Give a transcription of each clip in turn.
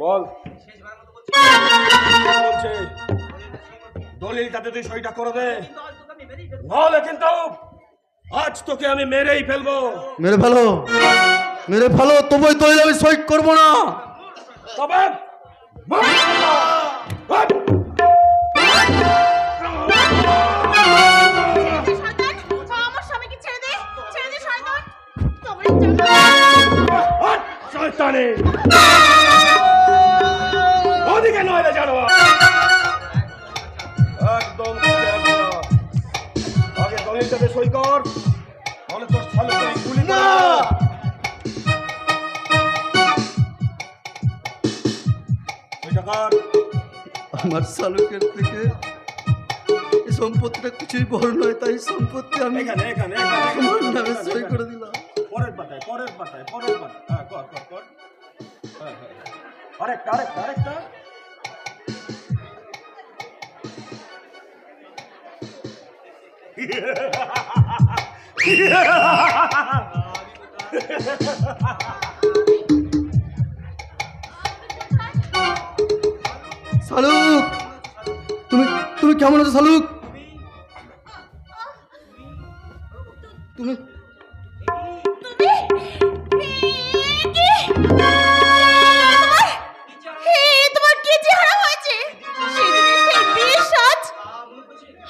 বল। বলছে দলিলটাতে তুই সইটা করে দে। নাহলে কিন্তু। আজ তোকে আমি মেরেই ফেলব। মেরে ফেলো। মেরে ফেলো তবুই তৈরি আমি সই করব না। তবে শয়তান। আমার শালুকের থেকে সম্পত্তিটা কিছুই বড় নয় তাই সম্পত্তি আমি নামে সই করে দিলাম। পরের পাতায় পরের পাতায় পরের পাতায়। হ্যাঁ কর কর কর। হ্যাঁ, হ্যাঁ, হ্যাঁ। আরেকটা আরেকটা আরেকটা। শালুক তুমি তুমি কেমন আছো শালুক তুমি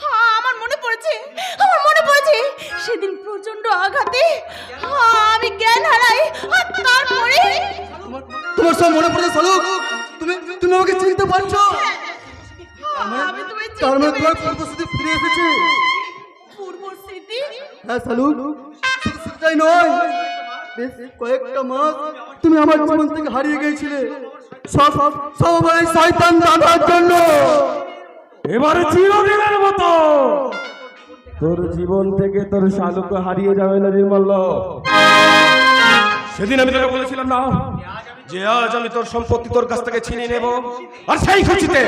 হ্যাঁ মনে মনে সেদিন প্রচণ্ড আঘাতে আমি জ্ঞান হারাই আর তারপরে তোমার তোমার সব মনে পড়ে শালুক তুমি তুমি আমাকে চিনতে পারছ? তোমার পেরেছি। পূর্বস্মৃতি ফিরে এসেছে। পূর্ব হ্যাঁ সেটাই নয় বেশ কয়েকটা মাস তুমি আমার জীবন থেকে হারিয়ে গিয়েছিলে। সব সব সব আমার এই শয়তান দাদার জন্য। এবারে চিরদিনের মতো। তোর জীবন থেকে তোর শালুকে হারিয়ে যাবে না নির্মল্ল সেদিন আমি তোকে বলেছিলাম না যে আজ আমি তোর সম্পত্তি তোর কাছ থেকে ছিনিয়ে নেব আর সেই খুশিতে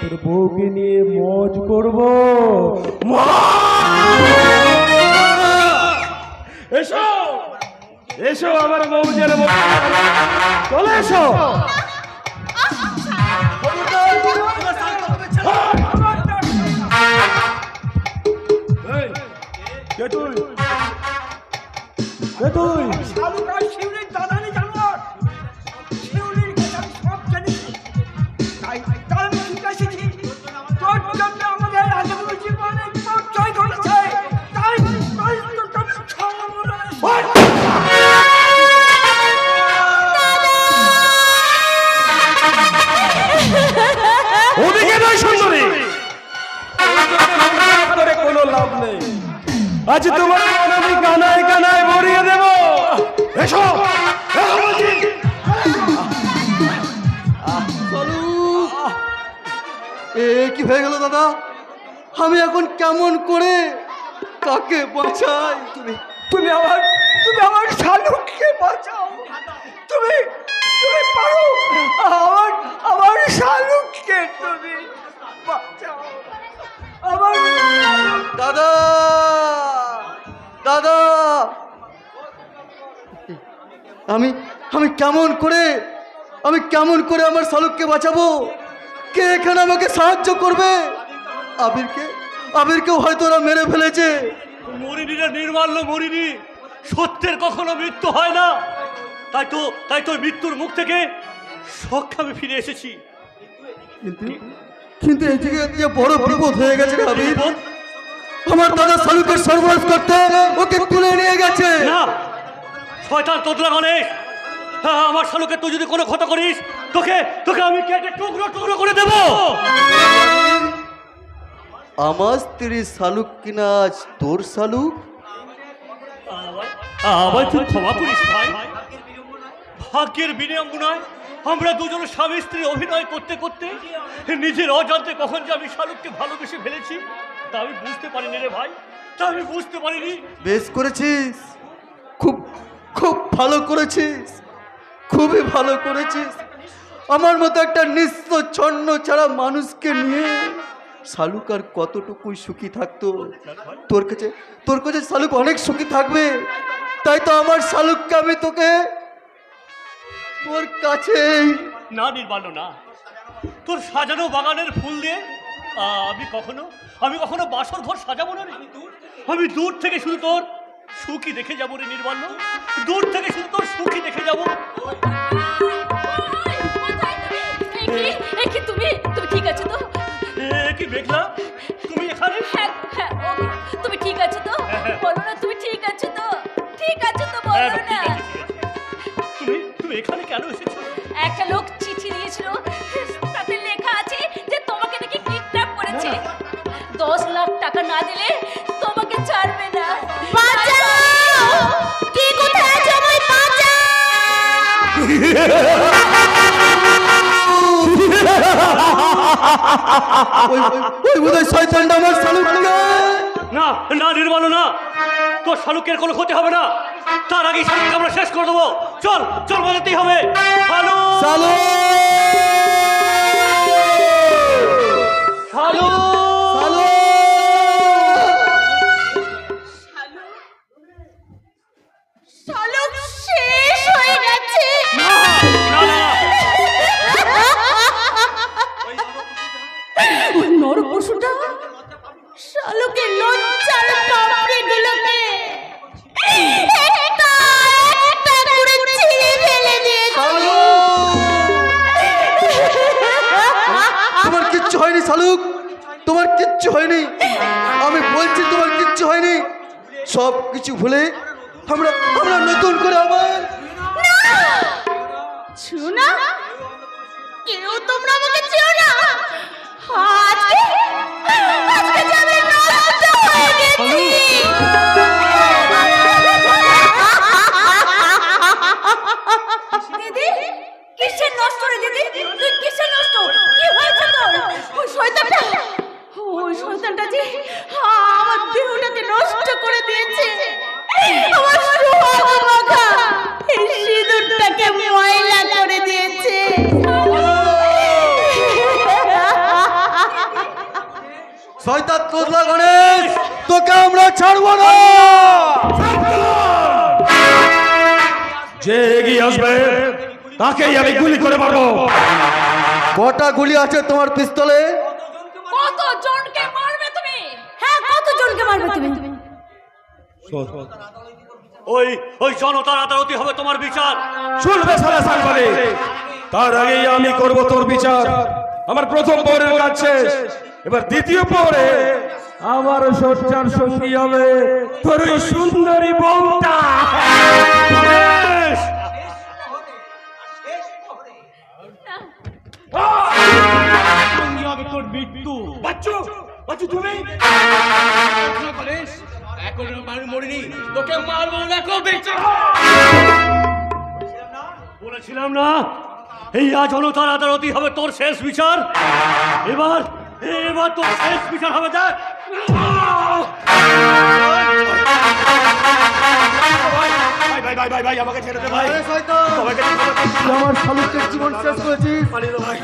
তোর বউকে নিয়ে মজ করব। এসো! এসো আমার বউ। যেন চলে এসো! তুই তুই কোনো লাভ নেই। আজ তোমার জীবন আমি কানায় কানায় ভরিয়ে দেব। এসো এ কি হয়ে গেল দাদা? আমি এখন কেমন করে কাকে বাঁচাই? তুমি তুমি আমার তুমি আমার শালুককে বাঁচাও। তুমি তুমি পারো। আমার আমার শালুককে তুমি দাদা দাদা। আমি আমি কেমন করে আমি কেমন করে আমার শালুককে বাঁচাবো? কে এখানে আমাকে সাহায্য করবে? আবিরকে আবিরকেও হয়তো ওরা মেরে ফেলেছে। মরিনিরা নির্মাল্য মরিনি সত্যের কখনো মৃত্যু হয় না। তাই তো তাই তো মৃত্যুর মুখ থেকে সক্ষে আমি ফিরে এসেছি। কিন্তু কিন্তু এই থেকে বড় বিপদ হয়ে গেছে আবির? আমার দাদা শালুকের সর্বনাশ করতে ওকে তুলে নিয়ে গেছে। না শয়তান তোদলা গণেশ হ্যাঁ, আমার শালুকে তুই যদি কোনো ক্ষত করিস তোকে তোকে আমি কেটে টুকরো টুকরো করে দেবো। আমার স্ত্রী শালুক কিনা আজ তোর শালুক? আবার- তুই ক্ষমা করিস ভাই। ভাগ্যের আমরা দুজন স্বামী স্ত্রী অভিনয় করতে করতে নিজের অজান্তে কখন যে আমি শালুককে ভালোবেসে ফেলেছি তা আমি বুঝতে পারিনি রে ভাই। তা আমি বুঝতে পারিনি। বেশ করেছিস। খুব খুব ভালো করেছিস। খুবই ভালো করেছিস। আমার মতো একটা নিঃস্ব ছন্ন ছাড়া মানুষকে নিয়ে শালুক আর কতটুকুই সুখী থাকতো? তোর কাছে তোর কাছে শালুক অনেক সুখী থাকবে। তাই তো আমার শালুককে আমি তোকে তোর কাছেই না নির্বাণ না। তোর সাজানো বাগানের ফুল দিয়ে আমি কখনো আমি কখনো বাসর ঘর সাজাবো না রে। আমি দূর থেকে শুধু তোর সুখী দেখে যাব রে নির্বাণ। দূর থেকে শুধু তোর সুখী দেখে যাব। তুমি তুমি ঠিক আছো তো? কি মেঘলা তুমি এখানে? হ্যাঁ হ্যাঁ তুমি ঠিক আছো তো? হ্যাঁ। বলো না তুমি ঠিক আছো তো? ঠিক আছো তো বলো না। তুমি তুমি এখানে কেন এসেছ? একটা লোক চিঠি দিয়েছিল ওই ওই বোধহয় শয়তানটা আমার শালুককে। না না নির্মাণ না। তোর শালুকের কোনো ক্ষতি হবে না। তার আগেই শালুককে আমরা শেষ করে দেবো। চল চল বাজাতেই হবে। শালু! শালু! শালু! তোমার কিচ্ছু হয়নি। আমি বলছি তোমার কিচ্ছু হয়নি। সব কিছু ভুলে আমরা আমরা নতুন করে আবার ছুনা কেউ তোমরা আমাকে চেও না। আজকে আজকে যাবে কিসের নষ্ট রে দিদি? তুই কিসের নষ্ট? কি হয়েছে তোর? ওই শয়তানটা শয়তানটা যে আমার দেহটাকে নষ্ট করে দিয়েছে। আমার সোহাগ মাখা এই সিঁদুরটাকে ময়লা করে দিয়েছে। শয়তান তোদলা গণেশ তোকে আমরা ছাড়বো না। যে এগিয়ে আসবে তাকেই আমি গুলি করে মারবো। কটা গুলি আছে তোমার পিস্তলে? ওই ওই জনতার আদালতে হবে তোমার বিচার। শুনবে সারা সাংবাদে তার আগেই আমি করব তোর বিচার। আমার প্রথম পরের কাজ শেষ। এবার দ্বিতীয় পরে আমার সজ্জার সঙ্গী হবে তোর ওই সুন্দরী বউটা। তোর মৃত্যু। বাচ্চু বাচ্চু তুমি? বলেছিলাম না এই আজ জনতার আদালতই হবে তোর শেষ বিচার। এবার এবার তোর শেষ বিচার হবে দেখ। ভাই ভাই ভাই ভাই ভাই আমাকে ছেড়ে দে ভাই। আরে শয়তান। সবাইকে ছেড়ে আমার শালুকের জীবন শেষ করেছিস।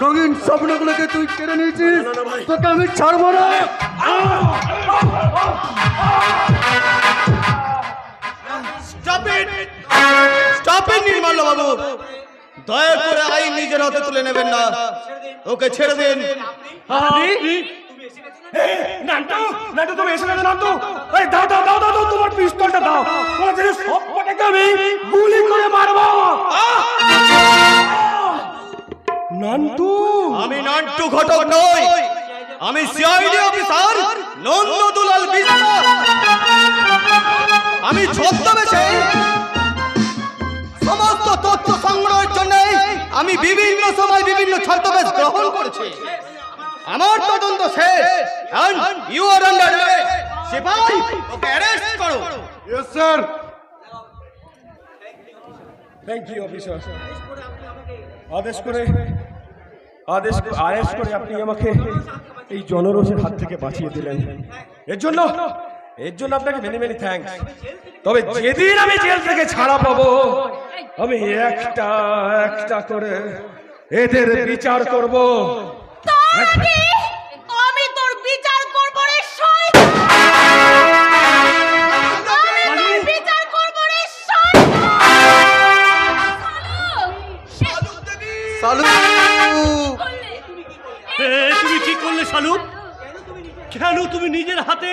রঙিন স্বপ্নগুলোকে তুই কেড়ে নিয়েছিস। তোকে আমি ছাড়বো না। স্টপ ইট নির্মল বাবু। দয়া করে আইন নিজের হাতে তুলে নেবেন না। ওকে ছেড়ে দিন। নান্টু নান্টু তুমি এসে গেছো নান্টু। এই দাও দাও দাও দাও দাও, তোমার পিস্তলটা দাও। তোমার জন্য সব আমি গুলি করে মারবো। নান্টু। আমি নান্টু ঘটক নই। আমি সিআইডি অফিসার নন্দদুলাল বিশ্বাস আমি ছদ্মবেশে সমস্ত তথ্য সংগ্রহের জন্য আমি বিভিন্ন সময় বিভিন্ন ছদ্মবেশ গ্রহণ করেছি। আমার তদন্ত শেষ। ইউ আর আন্ডার সিপাই ওকে অ্যারেস্ট করো। Yes sir thank you officer আদেশ করে, আদেশ আদেশ করে আপনি আমাকে এই জনরোষের হাত থেকে বাঁচিয়ে দিলেন। এর জন্য এর জন্য আপনাকে মেনি মেনি থ্যাঙ্কস তবে যেদিন আমি জেল থেকে ছাড়া পাবো আমি একটা একটা করে এদের বিচার করব। তাকে আমি তোর বিচার করব রে শয়তান। আমি তোর বিচার করব রে শয়তান। শালুক, শেষ শালু এ, তুমি কি করলে শালুক কেন তুমি নিজের হাতে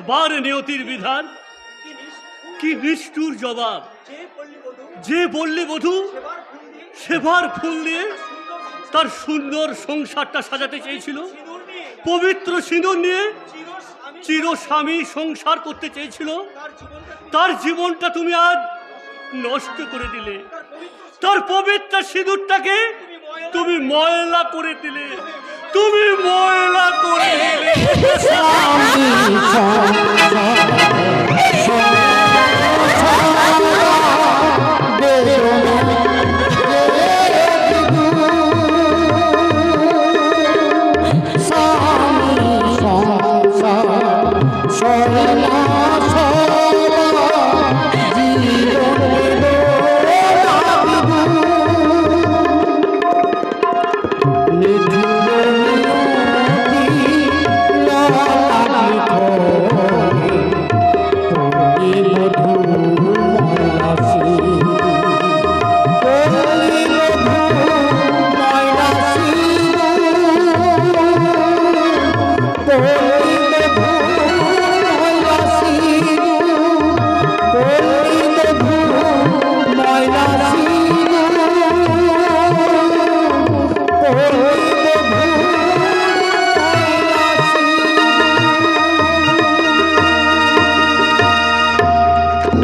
বার নিয়তির বিধান। কি নিষ্ঠুর জবাব। যে বললে বধূ সেবার ফুল দিয়ে তার সুন্দর সংসারটা সাজাতে চেয়েছিল। পবিত্র সিঁদুর নিয়ে চির স্বামী সংসার করতে চেয়েছিল। তার জীবনটা তুমি আজ নষ্ট করে দিলে। তার পবিত্র সিঁদুরটাকে তুমি ময়লা করে দিলে। তুমি ময়লা করে